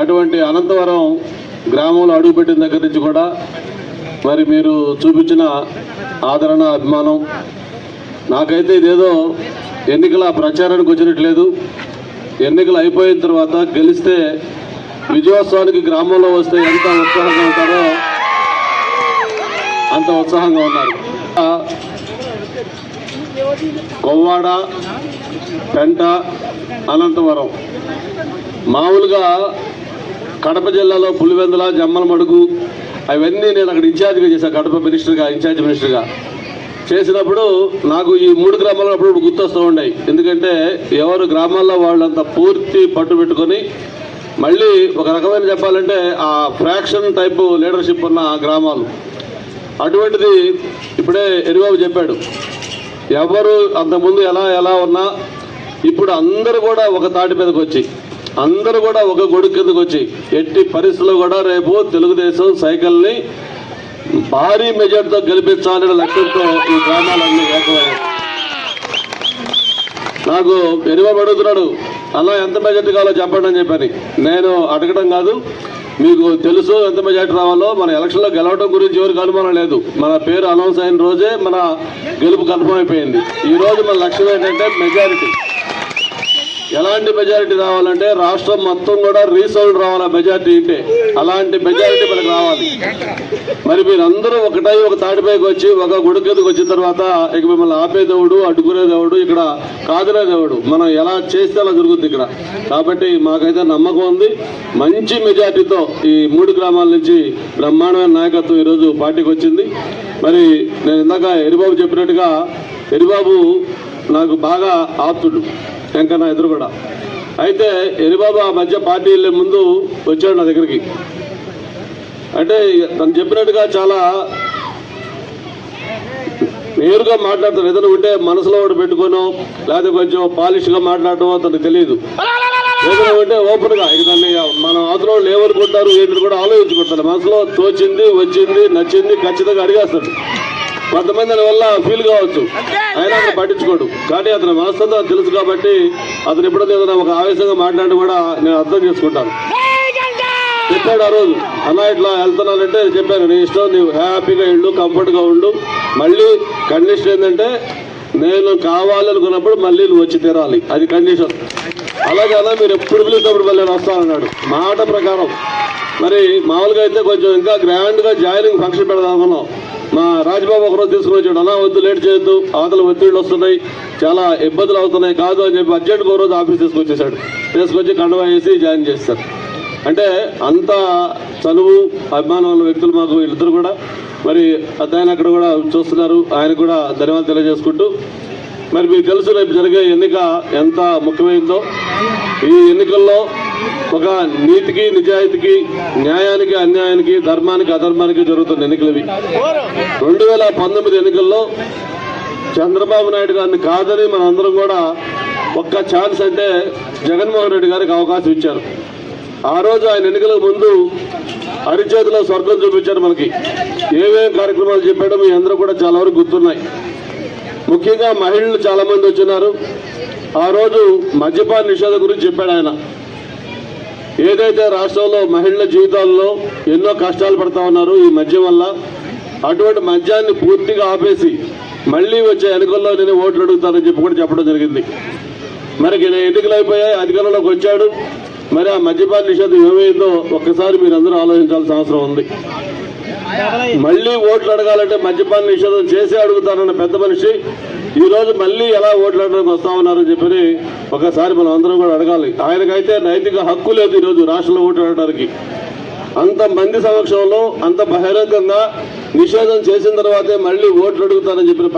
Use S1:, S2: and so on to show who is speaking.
S1: అటువంటి అనంతవరం గ్రామంలో అడుగుపెట్టిన దగ్గర నుంచి కూడా మరి మీరు చూపించిన ఆదరణ అభిమానం నాకైతే ఇదేదో ఎన్నికల ప్రచారానికి వచ్చినట్లేదు. ఎన్నికలు అయిపోయిన తర్వాత గెలిస్తే విజయోత్సవానికి గ్రామంలో వస్తే ఎంత ఉత్సాహంగా ఉంటారో అంత ఉత్సాహంగా ఉన్నారు. కొవ్వాడ పెంట అనంతవరం. మామూలుగా కడప జిల్లాలో పులివెందుల జమ్మలమడుగు అవన్నీ నేను అక్కడ ఇన్ఛార్జ్గా చేశాను కడప మినిస్టర్గా ఇన్ఛార్జ్ మినిస్టర్గా. చేసినప్పుడు నాకు ఈ మూడు గ్రామాలు అప్పుడు గుర్తొస్తూ ఉన్నాయి ఎందుకంటే ఎవరు గ్రామాల్లో వాళ్ళంతా పూర్తి పట్టు పెట్టుకొని మళ్ళీ ఒక రకమైన చెప్పాలంటే ఆ ఫ్రాక్షన్ టైపు లీడర్షిప్ ఉన్న గ్రామాలు. అటువంటిది ఇప్పుడే ఎరిబాబు చెప్పాడు. ఎవరు అంతకుముందు ఎలా ఎలా ఉన్నా ఇప్పుడు అందరూ కూడా ఒక తాటి మీదకి వచ్చి అందరూ కూడా ఒక గొడుగు కిందకు వచ్చి ఎట్టి పరిస్థితుల్లో కూడా రేపు తెలుగుదేశం సైకిల్ని భారీ మెజార్టీతో గెలిపించాలనే లక్ష్యంతో ఈ గ్రామాలన్నీ ఏకమయ్యాయి నాకు ఎరువు అడుగుతున్నాడు అలా ఎంత మెజార్టీ కావాలో చెప్పండి అని చెప్పని. నేను అడగడం కాదు. మీకు తెలుసు ఎంత మెజార్టీ రావాలో. మన ఎలక్షన్లో గెలవడం గురించి ఎవరికి అనుమానం లేదు. మన పేరు అనౌన్స్ అయిన రోజే మన గెలుపు కన్ఫర్మ్ అయిపోయింది. ఈరోజు మన లక్ష్యం ఏంటంటే మెజారిటీ. ఎలాంటి మెజారిటీ రావాలంటే రాష్ట్రం మొత్తం కూడా రీసౌండ్ రావాలి మెజారిటీ అంటే. అలాంటి మెజారిటీ మనకు రావాలి. మరి మీరందరూ ఒకటై ఒక తాటిపైకి వచ్చి ఒక గుడి వచ్చిన తర్వాత ఇక మిమ్మల్ని ఆపే దేవుడు అడ్డుకునే దేవుడు ఇక్కడ కాదునే దేవుడు. మనం ఎలా చేస్తే అలా జరుగుతుంది ఇక్కడ. కాబట్టి మాకైతే నమ్మకం ఉంది. మంచి మెజారిటీతో ఈ మూడు గ్రామాల నుంచి బ్రహ్మాండమైన నాయకత్వం ఈరోజు పార్టీకి వచ్చింది. మరి నేను ఇందాక ఎరిబాబు చెప్పినట్టుగా ఎరిబాబు నాకు బాగా ఆప్తుడు. వెంకన్న ఎదురు కూడా అయితే ఎరిబాబు ఆ మధ్య పార్టీ వెళ్ళే ముందు వచ్చాడు నా దగ్గరికి. అంటే తను చెప్పినట్టుగా చాలా నేరుగా మాట్లాడతాను ఏదైనా ఉంటే మనసులో ఒకటి పెట్టుకోనో లేకపోతే కొంచెం పాలిష్గా మాట్లాడటమో తనకు తెలియదు ఏదైనా ఉంటే ఓపెన్గా ఇక దాన్ని మన అవతల వాళ్ళు ఏమనుకుంటారు ఏంటి కూడా ఆలోచించుకుంటారు మనసులో తోచింది వచ్చింది నచ్చింది ఖచ్చితంగా అడిగేస్తాడు. కొంతమంది దాని వల్ల ఫీల్ కావచ్చు. అయినా అతను పట్టించుకోడు. కానీ అతని మనస్సుతో తెలుసు కాబట్టి అతను ఎప్పుడైతే ఏదైనా ఒక ఆవేశంగా మాట్లాడి కూడా నేను అర్థం చేసుకుంటాను. చెప్పాడు ఆ రోజు అన్న ఇట్లా వెళ్తున్నానంటే నేను చెప్పాను నీ ఇష్టం నీవు హ్యాపీగా ఇళ్ళు కంఫర్ట్గా ఉండు. మళ్ళీ కండిషన్ ఏంటంటే నేను కావాలనుకున్నప్పుడు మళ్ళీ నువ్వు వచ్చి తీరాలి. అది కండిషన్ అలాగే అలా మీరు ఎప్పుడు పిలిచినప్పుడు మళ్ళీ నేను వస్తానన్నాడు మాట ప్రకారం. మరి మామూలుగా అయితే కొంచెం ఇంకా గ్రాండ్గా జాయినింగ్ ఫంక్షన్ పెడదాం అనుకున్నాం. మా రాజబాబు ఒకరోజు తీసుకుని వచ్చాడు. అలా వద్దు లేట్ చేయొద్దు ఆతల ఒత్తిళ్ళు వస్తున్నాయి చాలా ఇబ్బందులు అవుతున్నాయి కాదు అని చెప్పి అర్జెంట్గా ఒక రోజు ఆఫీస్ తీసుకొచ్చేసాడు తీసుకొచ్చి కండవా వేసి జాయిన్ చేస్తారు అంటే అంత చనువు అభిమానం ఉన్న వ్యక్తులు మాకు వీళ్ళిద్దరు కూడా. మరి ఆయన అక్కడ కూడా చూస్తున్నారు. ఆయన కూడా ధన్యవాదాలు తెలియజేసుకుంటూ. మరి మీకు తెలుసు రేపు జరిగే ఎన్నిక ఎంత ముఖ్యమైందో ఈ ఎన్నికల్లో ఒక నీతికి నిజాయితీకి న్యాయానికి అన్యాయానికి ధర్మానికి అధర్మానికి జరుగుతున్న ఎన్నికలు రెండు వేల పంతొమ్మిది ఎన్నికల్లో చంద్రబాబు నాయుడు గారిని కాదని మనందరం కూడా ఒక్క ఛాన్స్ అంటే జగన్మోహన్ రెడ్డి గారికి అవకాశం ఇచ్చారు. ఆ రోజు ఆయన ఎన్నికలకు ముందు అరిచేతిలో స్వర్గం చూపించారు మనకి. ఏమేమి కార్యక్రమాలు చెప్పాడో మీ అందరూ కూడా చాలా వరకు గుర్తున్నాయి. ముఖ్యంగా మహిళలు చాలామంది వచ్చినారు. ఆ రోజు మద్యపాన నిషేధం గురించి చెప్పాడు ఆయన. ఏదైతే రాష్ట్రంలో మహిళల జీవితాల్లో ఎన్నో కష్టాలు పడతా ఉన్నారు ఈ మద్యం వల్ల అటువంటి మద్యాన్ని పూర్తిగా ఆపేసి మళ్ళీ వచ్చే ఎన్నికల్లో నేను ఓట్లు అడుగుతానని చెప్పి కూడా చెప్పడం జరిగింది. మరి ఎన్నికలు అయిపోయాయి అధికారంలోకి వచ్చాడు. మరి ఆ మద్యపాన నిషేధం ఏమైందో ఒక్కసారి మీరందరూ ఆలోచించాల్సిన అవసరం ఉంది. మళ్ళీ ఓట్లు అడగాలంటే మద్యపాన నిషేధం చేసే అడుగుతానన్న పెద్ద మనిషి ఈరోజు మళ్ళీ ఎలా ఓట్లు అడగడానికి వస్తా ఉన్నారని చెప్పి ఒకసారి మనం అందరం కూడా అడగాలి. ఆయనకైతే నైతిక హక్కు లేదు ఈ రోజు రాష్ట్రంలో ఓటు అడగడానికి. అంత మంది సమక్షంలో అంత బహిరంగంగా నిషేధం చేసిన తర్వాతే మళ్ళీ ఓట్లు అడుగుతానని చెప్పిన